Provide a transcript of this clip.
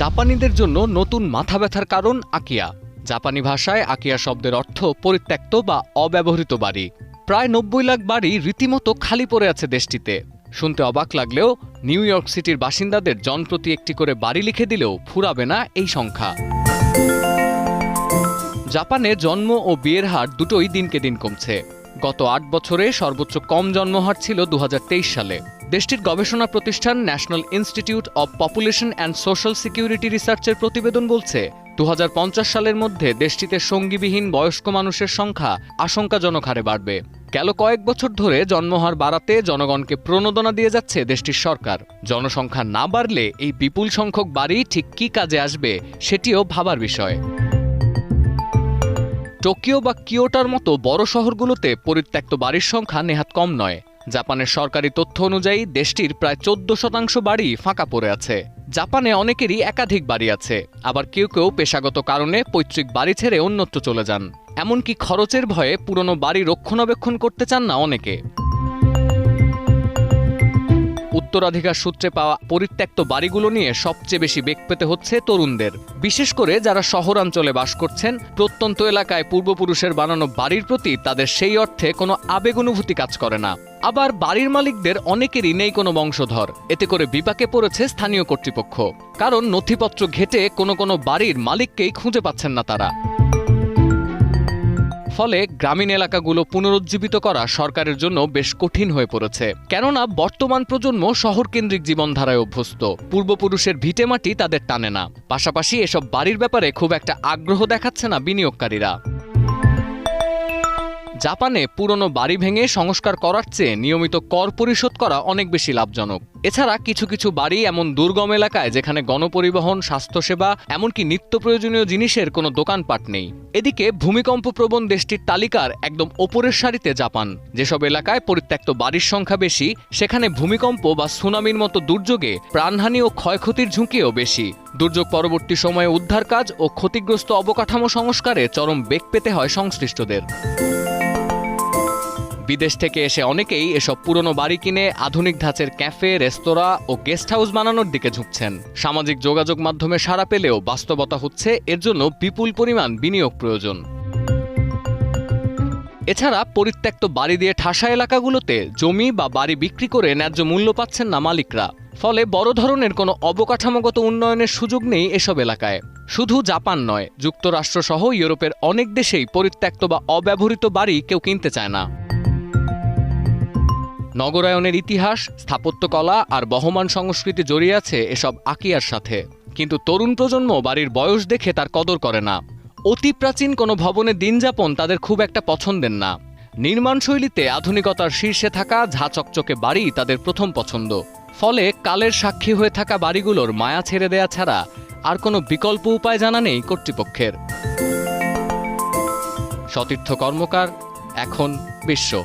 জাপানিদের জন্য নতুন মাথা ব্যথার কারণ আকিয়া। জাপানি ভাষায় আকিয়া শব্দের অর্থ পরিত্যক্ত বা অব্যবহৃত বাড়ি। প্রায় নব্বই লাখ বাড়ি রীতিমতো খালি পড়ে আছে দেশটিতে। শুনতে অবাক লাগলেও নিউ ইয়র্ক সিটির বাসিন্দাদের জনপ্রতি একটি করে বাড়ি লিখে দিলেও ফুরাবে না এই সংখ্যা। জাপানে জন্ম ও বিয়ের হার দুটোই দিনকে দিন কমছে। গত আট বছরে সর্বোচ্চ কম জন্মহার ছিল দু হাজার তেইশ সালে। দেশটির গবেষণা প্রতিষ্ঠান national institute of population and social security রিসার্চের প্রতিবেদন বলছে দু হাজার পঞ্চাশ সালের মধ্যে দেশটিতে সঙ্গীবিহীন বয়স্ক মানুষের সংখ্যা আশঙ্কাজনক হারে বাড়বে। গেল কয়েক বছর ধরে জন্মহার বাড়াতে জনগণকে প্রণোদনা দিয়ে যাচ্ছে দেশটির সরকার। জনসংখ্যা না বাড়লে এই বিপুল সংখ্যক বাড়ি ঠিক কী কাজে আসবে সেটিও ভাবার বিষয়। টোকিও বা কিয়োটার মতো বড় শহরগুলোতে পরিত্যক্ত বাড়ির সংখ্যা নেহাত কম নয়। জাপানের সরকারি তথ্য অনুযায়ী, দেশটির প্রায় চোদ্দ শতাংশ বাড়ি ফাঁকা পড়ে আছে। জাপানে অনেকেরই একাধিক বাড়ি আছে। আবার কেউ কেউ পেশাগত কারণে পৈতৃক বাড়ি ছেড়ে অন্যত্র চলে যান। এমনকি খরচের ভয়ে পুরনো বাড়ি রক্ষণাবেক্ষণ করতে চান না অনেকে। উত্তরাধিকার সূত্রে পাওয়া পরিত্যক্ত বাড়িগুলো নিয়ে সবচেয়ে বেশি বেগ পেতে হচ্ছে তরুণদের। বিশেষ করে যারা শহরাঞ্চলে বাস করছেন, প্রত্যন্ত এলাকায় পূর্বপুরুষের বানানো বাড়ির প্রতি তাদের সেই অর্থে কোনো আবেগ অনুভূতি কাজ করে না। আবার বাড়ির মালিকদের অনেকেরই নেই কোনো বংশধর। এতে করে বিপাকে পড়েছে স্থানীয় কর্তৃপক্ষ। কারণ নথিপত্র ঘেটে কোনো কোনো বাড়ির মালিককেই খুঁজে পাচ্ছেন না তারা। ফলে গ্রামীণ এলাকাগুলো পুনরুজ্জীবিত করা সরকারের জন্য বেশ কঠিন হয়ে পড়েছে। কেননা, বর্তমান প্রজন্ম শহরকেন্দ্রিক জীবনধারায় অভ্যস্ত। পূর্বপুরুষের ভিটেমাটি তাদের টানে না। পাশাপাশি এসব বাড়ির ব্যাপারে খুব একটা আগ্রহ দেখাচ্ছে না বিনিয়োগকারীরা। জাপানে পুরনো বাড়ি ভেঙে সংস্কার করার চেয়ে নিয়মিত কর পরিশোধ করা অনেক বেশি লাভজনক। এছাড়া কিছু কিছু বাড়ি এমন দুর্গম এলাকায় যেখানে গণপরিবহন, স্বাস্থ্যসেবা, এমনকি নিত্য প্রয়োজনীয় জিনিসের কোনো দোকানপাট নেই। এদিকে ভূমিকম্প প্রবণ দেশটির তালিকার একদম ওপরের সারিতে জাপান। যেসব এলাকায় পরিত্যক্ত বাড়ির সংখ্যা বেশি, সেখানে ভূমিকম্প বা সুনামির মতো দুর্যোগে প্রাণহানি ও ক্ষয়ক্ষতির ঝুঁকিও বেশি। দুর্যোগ পরবর্তী সময়ে উদ্ধার কাজ ও ক্ষতিগ্রস্ত অবকাঠামো সংস্কারে চরম বেগ পেতে হয় সংশ্লিষ্টদের। বিদেশ থেকে এসে অনেকেই এসব পুরনো বাড়ি কিনে আধুনিক ধাঁচের ক্যাফে, রেস্তোরাঁ ও গেস্ট হাউস বানানোর দিকে ঝুঁকছেন। সামাজিক যোগাযোগ মাধ্যমে সাড়া পেলেও বাস্তবতা হচ্ছে এর জন্য বিপুল পরিমাণ বিনিয়োগ প্রয়োজন। এছাড়া পরিত্যক্ত বাড়ি দিয়ে ঠাসা এলাকাগুলোতে জমি বা বাড়ি বিক্রি করে ন্যায্য মূল্য পাচ্ছেন না মালিকরা। ফলে বড় ধরনের কোনো অবকাঠামোগত উন্নয়নের সুযোগ নেই এসব এলাকায়। শুধু জাপান নয়, যুক্তরাষ্ট্রসহ ইউরোপের অনেক দেশেই পরিত্যক্ত বা অব্যবহৃত বাড়ি কেউ কিনতে চায় না। নগরায়নের ইতিহাস, স্থাপত্যকলা আর বহমান সংস্কৃতি জড়িয়ে আছে এসব আকিয়ার সাথে। কিন্তু তরুণ প্রজন্ম বাড়ির বয়স দেখে তার কদর করে না। অতি প্রাচীন কোনো ভবনে দিনযাপন তাদের খুব একটা পছন্দের না। নির্মাণশৈলীতে আধুনিকতার শীর্ষে থাকা ঝা চকচকে বাড়ি তাদের প্রথম পছন্দ। ফলে কালের সাক্ষী হয়ে থাকা বাড়িগুলোর মায়া ছেড়ে দেয়া ছাড়া আর কোনো বিকল্প উপায় জানা নেই কর্তৃপক্ষের। সতীর্থ কর্মকার, এখন বিশ্ব।